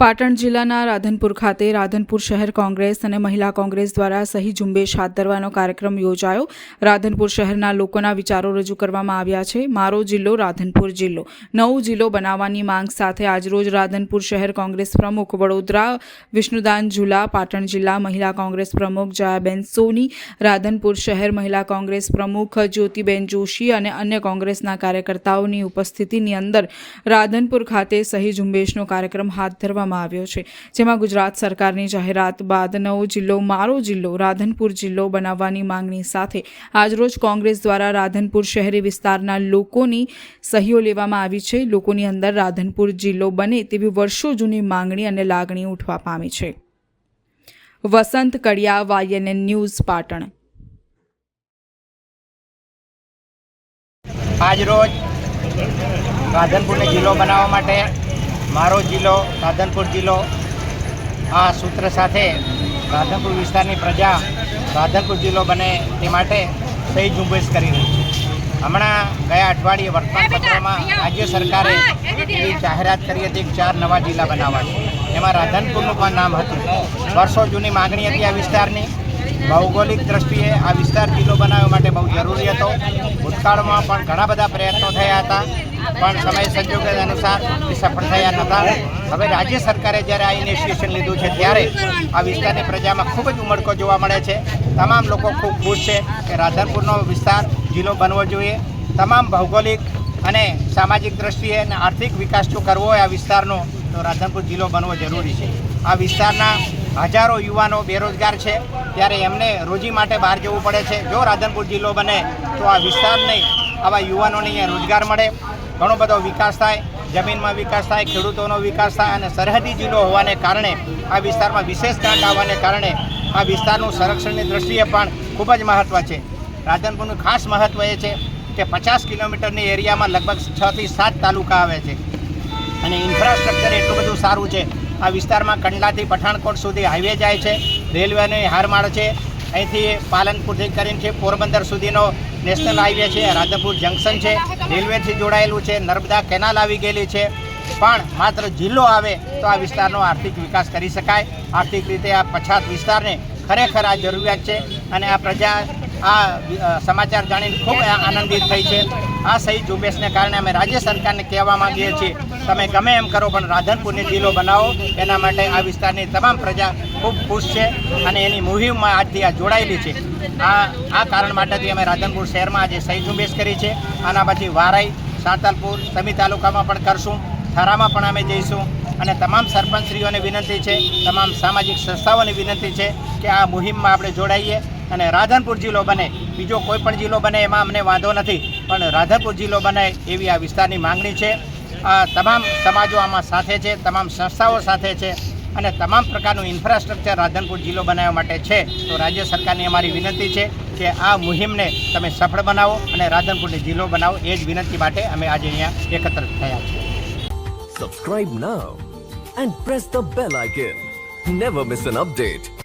પાટણ જિલ્લાના રાધનપુર ખાતે રાધનપુર શહેર કોંગ્રેસ અને મહિલા કોંગ્રેસ દ્વારા સહી ઝુંબેશ હાથ ધરવાનો કાર્યક્રમ યોજાયો. રાધનપુર શહેરના લોકોના વિચારો રજૂ કરવામાં આવ્યા છે. મારો જિલ્લો રાધનપુર જિલ્લો. નવો જિલ્લો બનાવવાની માંગ સાથે આજરોજ રાધનપુર શહેર કોંગ્રેસ પ્રમુખ વડોદરા, વિષ્ણુદાન ઝુલા, પાટણ જિલ્લા મહિલા કોંગ્રેસ પ્રમુખ જયાબેન સોની, રાધનપુર શહેર મહિલા કોંગ્રેસ પ્રમુખ જ્યોતિબેન જોશી અને અન્ય કોંગ્રેસના કાર્યકર્તાઓની ઉપસ્થિતિની અંદર રાધનપુર ખાતે સહી ઝુંબેશનો કાર્યક્રમ હાથ ધરવામાં આવ્યો છે, જેમાં ગુજરાત સરકારની જાહેરાત બાદ નવો જિલ્લો, મારો જિલ્લો, રાધનપુર જિલ્લો બનાવવાની માંગણી સાથે આજરોજ કોંગ્રેસ દ્વારા રાધનપુર શહેરી વિસ્તારના લોકોની સહીઓ લેવામાં આવી છે. લોકોની અંદર રાધનપુર જિલ્લો બને તેવી વર્ષો જૂની માંગણી અને લાગણી ઉઠવા પામી છે. વસંત કડિયા, વાયએનએન ન્યૂઝ, પાટણ. આજરોજ રાધનપુરને જિલ્લો બનાવવા માટે મારો જિલ્લો રાધનપુર જિલ્લો. આ સૂત્ર સાથે રાધનપુર વિસ્તારની પ્રજા રાધનપુર જિલ્લો બને તે માટે સહી ઝુંબેશ કરી રહી છે. હમણાં ગયા અઠવાડિયે વર્તમાનપત્રમાં રાજ્ય સરકારે એવી જાહેરાત કરી હતી કે ચાર નવા જિલ્લા બનાવવા છે. એમાં રાધનપુરનું પણ નામ હતું. વર્ષો જૂની માગણી હતી આ વિસ્તારની. ભૌગોલિક દ્રષ્ટિએ આ વિસ્તાર જિલ્લો બહુ જરૂરી હતો ભૂતકાળમાં પણ ઘણા બધા પ્રયત્નો થયા હતા. પણ સમય સંજોગ અનુસાર સફળ થયા નહોતા. હવે રાજ્ય સરકારે જ્યારે આ ઇનિશિએશન લીધું છે, ત્યારે આ વિસ્તારની પ્રજામાં ખૂબ જ ઉમળકો જોવા મળે છે. તમામ લોકો ખૂબ ખુશ છે કે રાધનપુરનો વિસ્તાર જિલ્લો બનવો જોઈએ. તમામ ભૌગોલિક અને સામાજિક દ્રષ્ટિએ અને આર્થિક વિકાસ જો કરવો હોય આ વિસ્તારનો, તો રાધનપુર જિલ્લો બનવો જરૂરી છે. આ વિસ્તારના હજારો યુવાનો બેરોજગાર છે. ત્યારે એમને રોજી માટે બહાર જવું પડે છે. જો રાધનપુર જિલ્લો બને, તો આ વિસ્તારને આવા યુવાનોને અહીંયા રોજગાર મળે. ઘણો બધો વિકાસ થાય. જમીનમાં વિકાસ થાય, ખેડૂતોનો વિકાસ થાય અને સરહદી જિલ્લો હોવાને કારણે આ વિસ્તારમાં વિશેષ ગ્રાન્ટ આવવાને કારણે આ વિસ્તારનું સંરક્ષણની દ્રષ્ટિએ પણ ખૂબ જ મહત્ત્વ છે. રાધનપુરનું ખાસ મહત્ત્વ એ છે કે પચાસ કિલોમીટરની એરિયામાં લગભગ છથી સાત તાલુકા આવે છે. અને ઇન્ફ્રાસ્ટ્રક્ચર એટલું બધું સારું છે આ વિસ્તારમાં કંડલાથી પઠાણકોટ સુધી હાઈવે જાય છે. રેલવેની હારમાળ છે. અહીંથી પાલનપુરથી કરીને છે, પોરબંદર સુધીનો નેશનલ હાઈવે છે, રાધનપુર જંકશન છે. રેલવેથી જોડાયેલું છે, નર્મદા કેનાલ આવી ગયેલી છે. પણ માત્ર જિલ્લો આવે તો આ વિસ્તારનો આર્થિક વિકાસ કરી શકાય. આર્થિક રીતે આ પછાત વિસ્તારને ખરેખર આ જરૂરિયાત છે અને આ પ્રજા આ સમાચાર જાણીને ખૂબ આનંદિત થઈ છે. આ સહી ઝુંબેશને કારણે અમે રાજ્ય સરકારને કહેવા માંગીએ છીએ, તમે ગમે એમ કરો, પણ રાધનપુરને જિલ્લો બનાવો. એના માટે આ વિસ્તારની તમામ પ્રજા ખૂબ ખુશ છે અને એની મુહિમમાં આજથી આ જોડાયેલી છે. આ આ કારણ માટેથી અમે રાધનપુર શહેરમાં આજે સહી ઝુંબેશ કરી છે. આના પછી વારાઈ, સાંતલપુર, સમી તાલુકામાં પણ કરશું. થરામાં પણ અમે જઈશું. અને તમામ સરપંચશ્રીઓને વિનંતી છે, તમામ સામાજિક સંસ્થાઓને વિનંતી છે કે આ મુહિમમાં આપણે જોડાઈએ. અને રાધનપુર જિલ્લો બને. બીજો કોઈ પણ જિલ્લો બને એમાં અમને વાંધો નથી. પણ રાધનપુર જિલ્લો બને એવી આ વિસ્તારની માંગણી છે. આ તમામ સમાજો આમાં સાથે છે, તમામ સંસ્થાઓ સાથે છે અને તમામ પ્રકારનું ઇન્ફ્રાસ્ટ્રક્ચર રાધનપુર જિલ્લો બનાવવા માટે છે. તો રાજ્ય સરકારની અમારી વિનંતી છે કે આ મુહિમને તમે સફળ બનાવો અને રાધનપુરને જિલ્લો બનાવો. એ જ વિનંતી માટે અમે આજે અહીંયા એકત્ર થયા છીએ. Subscribe now and press the bell icon never miss an update.